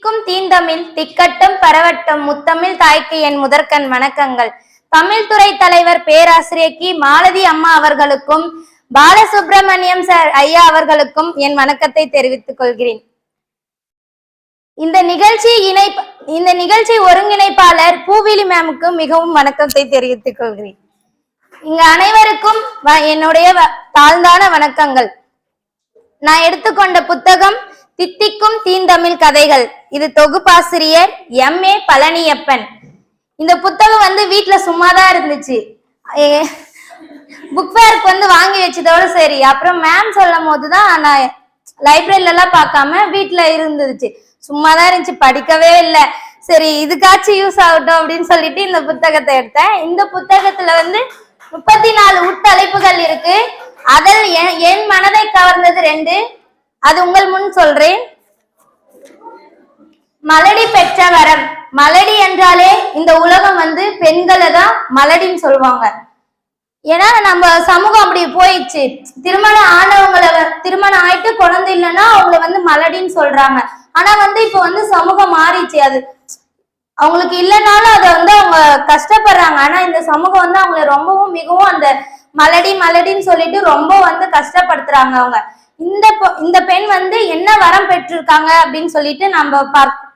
திக்கும் தீந்தமிழ் திக்கட்டும் பரவட்டும் முத்தமிழ் தாய்க்கு என் முதற்கண் வணக்கங்கள். தமிழ் துறை தலைவர் பேராசிரியர் கி. மாலதி அம்மா அவர்களுக்கும் பாலசுப்ரமணியம் சார் ஐயா அவர்களுக்கும் என் வணக்கத்தை தெரிவித்துக் கொள்கிறேன். இந்த நிகழ்ச்சி இணை இந்த நிகழ்ச்சி ஒருங்கிணைப்பாளர் பூவிலி மேமுக்கு மிகவும் வணக்கத்தை தெரிவித்துக் கொள்கிறேன். இங்க அனைவருக்கும் வ- என்னுடைய தாழ்ந்தான வணக்கங்கள். நான் எடுத்துக்கொண்ட புத்தகம் தித்திக்கும் தீந்தமிழ் கதைகள். இது தொகுப்பாசிரியர் எம் ஏ பழனியப்பன். இந்த புத்தகம் வந்து வீட்ல சும்மாதான் இருந்துச்சு. புக் ஃபேருக்கு வந்து வாங்கி வச்சதோட சரி. அப்புறம் மேம் சொல்லும் போதுதான் நான் லைப்ரரியிலலாம் பார்க்காம வீட்ல இருந்துச்சு. சும்மாதான் இருந்துச்சு. படிக்கவே இல்லை. சரி இதுக்காச்சும் யூஸ் ஆகட்டும் அப்படின்னு சொல்லிட்டு இந்த புத்தகத்தை எடுத்தேன். இந்த புத்தகத்துல வந்து முப்பத்தி நாலு உட்தலைப்புகள் இருக்கு. அதில் என் என் மனதை கவர்ந்தது ரெண்டு. அது உங்கள் முன் சொல்றேன். மலடி பெற்ற வரம். மலடி என்றாலே இந்த உலகம் வந்து பெண்களை தான் மலடின்னு சொல்லுவாங்க. ஏன்னா நம்ம சமூகம் அப்படி போயிடுச்சு. திருமணம் ஆனவங்களை திருமணம் ஆயிட்டு குழந்தை இல்லைன்னா அவங்கள வந்து மலடின்னு சொல்றாங்க. ஆனா வந்து இப்போ வந்து சமூகம் மாறிச்சு அது அவங்களுக்கு இல்லைனாலும் அதை வந்து அவங்க கஷ்டப்படுறாங்க. ஆனா இந்த சமூகம் வந்து அவங்கள ரொம்பவும் மிகவும் அந்த மலடி மலடின்னு சொல்லிட்டு ரொம்ப வந்து கஷ்டப்படுத்துறாங்க அவங்க. இந்த பொ- இந்த பெண் வந்து என்ன வரம் பெற்றிருக்காங்க அப்படின்னு சொல்லிட்டு நம்ம பார்க்க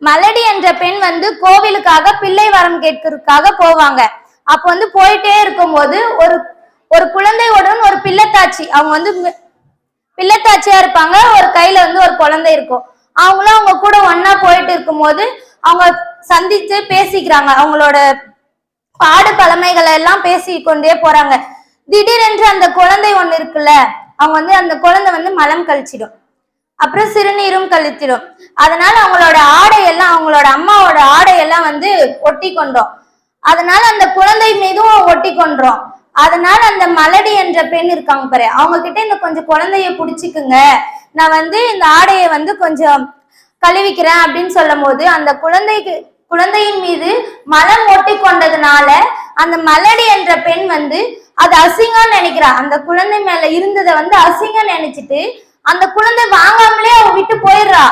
மலடி என்ற பெண் வந்து கோவிலுக்காக பிள்ளை வரம் கேட்கறதுக்காக போவாங்க. அப்போ வந்து போயிட்டே இருக்கும்போது ஒரு ஒரு குழந்தையுடன் ஒரு பிள்ளைத்தாச்சி அவங்க வந்து மி- பிள்ளைத்தாச்சியா இருப்பாங்க. ஒரு கையில வந்து ஒரு குழந்தை இருக்கும். அவங்களும் அவங்க கூட ஒன்னா போயிட்டு இருக்கும்போது அவங்க சந்திச்சு பேசிக்கிறாங்க. அவங்களோட பாடு பழமைகளை எல்லாம் பேசி கொண்டே போறாங்க. திடீரென்று அந்த குழந்தை ஒண்ணு இருக்குல்ல அவங்க வந்து அந்த குழந்தை வந்து மலம் கழிச்சிடும். அப்புறம் சிறுநீரும் கழித்திடும் அதனால அவங்களோட ஆடையெல்லாம் அவங்களோட அம்மாவோட ஆடையெல்லாம் வந்து ஒட்டி கொண்டோம். அதனால அந்த குழந்தை மீதும் ஒட்டி கொண்டோம். அதனால அந்த மலடி என்ற பெண் இருக்காங்க பாரு. அவங்க கிட்ட இந்த கொஞ்சம் குழந்தைய புடிச்சுக்குங்க. நான் வந்து இந்த ஆடையை வந்து கொஞ்சம் கழுவிக்கிறேன் அப்படின்னு சொல்லும் போது அந்த குழந்தைக்கு குழந்தையின் மீது மலம் ஒட்டி கொண்டதுனால அந்த மலடி என்ற பெண் வந்து அது அசிங்கம்னு நினைக்கிறா. அந்த குழந்தை மேல இருந்ததை வந்து அசிங்கம் நினைச்சிட்டு அந்த குழந்தை வாங்காமலே அவ விட்டு போயிடுறா.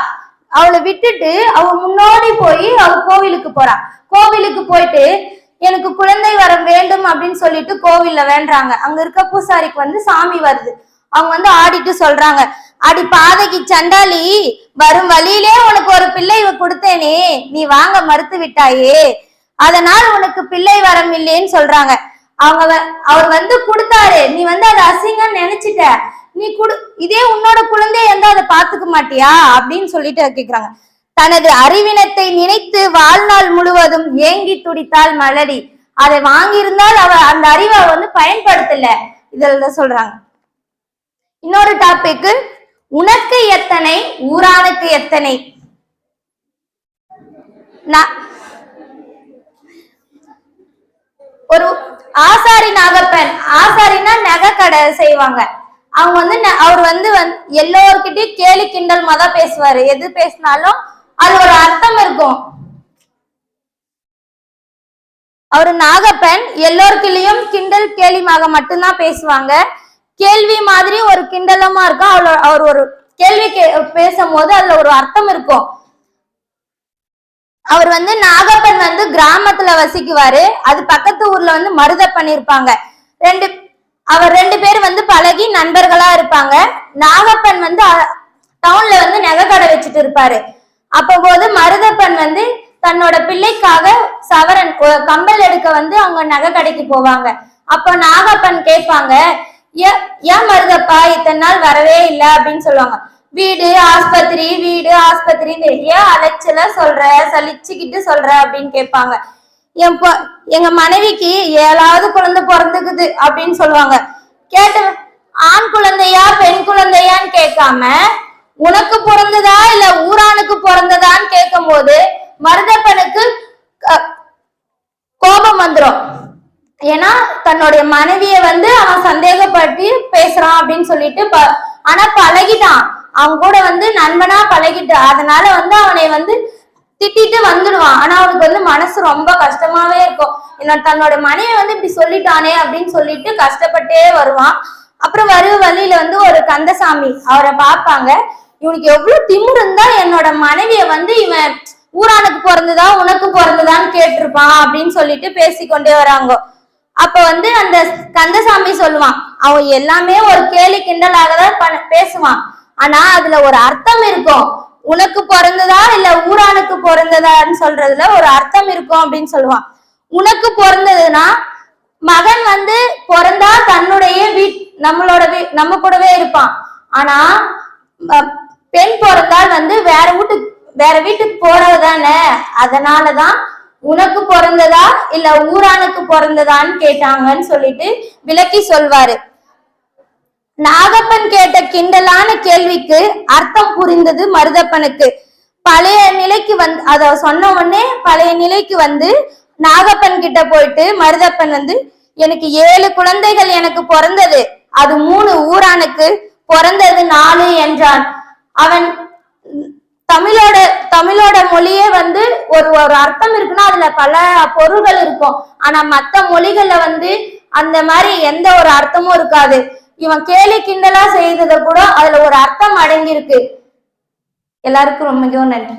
அவளை விட்டுட்டு அவ முன்னோடி போய் அவ கோவிலுக்கு போறா. கோவிலுக்கு போயிட்டு எனக்கு குழந்தை வர வேண்டும் அப்படின்னு சொல்லிட்டு கோவில்ல வேண்டுறாங்க. அங்க இருக்க பூசாரிக்கு வந்து சாமி வருது. அவங்க வந்து ஆடிட்டு சொல்றாங்க. அடி பாதைக்கு சண்டாளி வரும் வழியிலே உனக்கு ஒரு பிள்ளை கொடுத்தேனே. நீ வாங்க மறுத்து விட்டாயே. அதனால் உனக்கு பிள்ளை வரம் இல்லைன்னு சொல்றாங்க. அவங்க வ- அவர் வந்து கொடுத்தாரு. நீ வந்து அதை அசிங்கம் நினைச்சிட்ட. நீ குடு இதே உன்னோட குழந்தைய இருந்தா அதை பாத்துக்க மாட்டியா? அப்படின்னு சொல்லிட்டு கேக்குறாங்க. தனது அறிவினத்தை நினைத்து வாழ்நாள் முழுவதும் ஏங்கி துடித்தாள் மலடி. அதை வாங்கியிருந்தால் அவ அந்த அறிவை வந்து பயன்படுத்தல. இதில் சொல்றாங்க. இன்னொரு டாபிக் உனக்கு எத்தனை ஊரானுக்கு எத்தனை? ஒரு ஆசாரி நாகப்பன் ஆசாரினா நகை கடை செய்வாங்க. அவங்க வந்து ந- அவர் வந்து வந்து கேலி கிண்டல் தான் பேசுவாரு. எது பேசினாலும் அது ஒரு அர்த்தம் இருக்கும். அவர் நாகப்பன் எல்லோருக்கிலையும் கிண்டல் கேலிமாக மட்டும்தான் பேசுவாங்க. கேள்வி மாதிரி ஒரு கிண்டலமா இருக்கும். அவ்வளோ அவர் ஒரு கேள்வி கே பேசும்போது அதுல ஒரு அர்த்தம் இருக்கும். அவர் வந்து நாகப்பன் வந்து கிராமத்துல வசிக்குவாரு. அது பக்கத்து ஊர்ல வந்து மருதப்பன் இருப்பாங்க. ரெண்டு அவர் ரெண்டு பேர் வந்து பழகி நண்பர்களா இருப்பாங்க. நாகப்பன் வந்து டவுன்ல வந்து நகை கடை வச்சுட்டு இருப்பாரு. அப்போ போது மருதப்பன் வந்து தன்னோட பிள்ளைக்காக சவரன் கம்பல் எடுக்க வந்து அவங்க நகை கடைக்கு போவாங்க. அப்ப நாகப்பன் கேட்பாங்க "ஏ- ஏன் மருதப்பா இத்தனை நாள் வரவே இல்லை? அப்படின்னு சொல்லுவாங்க. வீடு ஆஸ்பத்திரி வீடு ஆஸ்பத்திரி ஏன் அலைச்சல சொல்ற சலிச்சுக்கிட்டு சொல்ற? அப்படின்னு கேட்பாங்க. என் எங்க மனைவிக்கு ஏழாவது குழந்தை பிறந்துக்குது அப்படின்னு சொல்லுவாங்க. கேட்ட ஆண் குழந்தையா பெண் குழந்தையான்னு கேட்காம உனக்கு பிறந்ததா இல்ல ஊரானுக்கு பிறந்ததான்னு கேட்கும்போது மருதப்பனுக்கு கோபம் வந்துடும் ஏன்னா தன்னுடைய மனைவிய வந்து அவன் சந்தேகப்பட்டு பேசுறான் அப்படின்னு சொல்லிட்டு ப- ஆனா பழகிட்டான். அவன் கூட வந்து நண்பனா பழகிட்டான் அதனால வந்து அவனை வந்து திட்டிட்டு வந்துடுவான் ஆனா அவனுக்கு வந்து மனசு ரொம்ப கஷ்டமாவே இருக்கும். என்ன தன்னோட மனைவி வந்து இப்படி சொல்லிட்டானே அப்படின்னு சொல்லிட்டு கஷ்டப்பட்டே வருவான். அப்புறம் வரு வழியில வந்து ஒரு கந்தசாமி அவரை பார்ப்பாங்க. இவனுக்கு எவ்வளவு திமிரு இருந்தா என்னோட மனைவிய வந்து இவன் ஊரானுக்கு பிறந்ததா உனக்கு பிறந்ததான்னு கேட்டிருப்பான் அப்படின்னு சொல்லிட்டு பேசிக்கொண்டே வராங்க. அப்ப வந்து அந்த கந்தசாமி சொல்லுவான் அவன் எல்லாமே ஒரு கேலி கிண்டலாக தான் பேசுவான். ஆனா அதுல ஒரு அர்த்தம் இருக்கும். உனக்கு பிறந்ததா இல்ல ஊரானுக்கு பிறந்ததான்னு சொல்றதுல ஒரு அர்த்தம் இருக்கும் அப்படின்னு சொல்லுவான். உனக்கு பிறந்ததுன்னா மகன் வந்து பிறந்தா தன்னுடைய வீட் நம்மளோட வீ நம்ம கூடவே இருப்பான். ஆனா பெண் பிறந்தால் வந்து வேற வீட்டுக்கு வேற வீட்டுக்கு போறது தானே? அதனாலதான் உனக்கு பிறந்ததா இல்ல ஊரானுக்கு பிறந்ததான்னு கேட்டாங்கன்னு சொல்லிட்டு விளக்கி சொல்வாரு. நாகப்பன் கேட்ட கிண்டலான கேள்விக்கு அர்த்தம் புரிந்தது மருதப்பனுக்கு. பழைய நிலைக்கு வந்து அத சொன்ன உடனே பழைய நிலைக்கு வந்து நாகப்பன் கிட்ட போயிட்டு மருதப்பன் வந்து எனக்கு ஏழு குழந்தைகள் எனக்கு பிறந்தது. அது மூணு ஊரானுக்கு பிறந்தது நாலு என்றான். அவன் தமிழோட தமிழோட மொழியே வந்து ஒரு ஒரு அர்த்தம் இருக்குன்னா அதுல பல பொருள்கள் இருக்கும். ஆனா மத்த மொழிகள்ல வந்து அந்த மாதிரி எந்த ஒரு அர்த்தமும் இருக்காது. இவன் கேலி கிண்டலா செய்தத கூட அதுல ஒரு அர்த்தம் அடங்கியிருக்கு. எல்லாருக்கும் ரொம்ப நன்றி.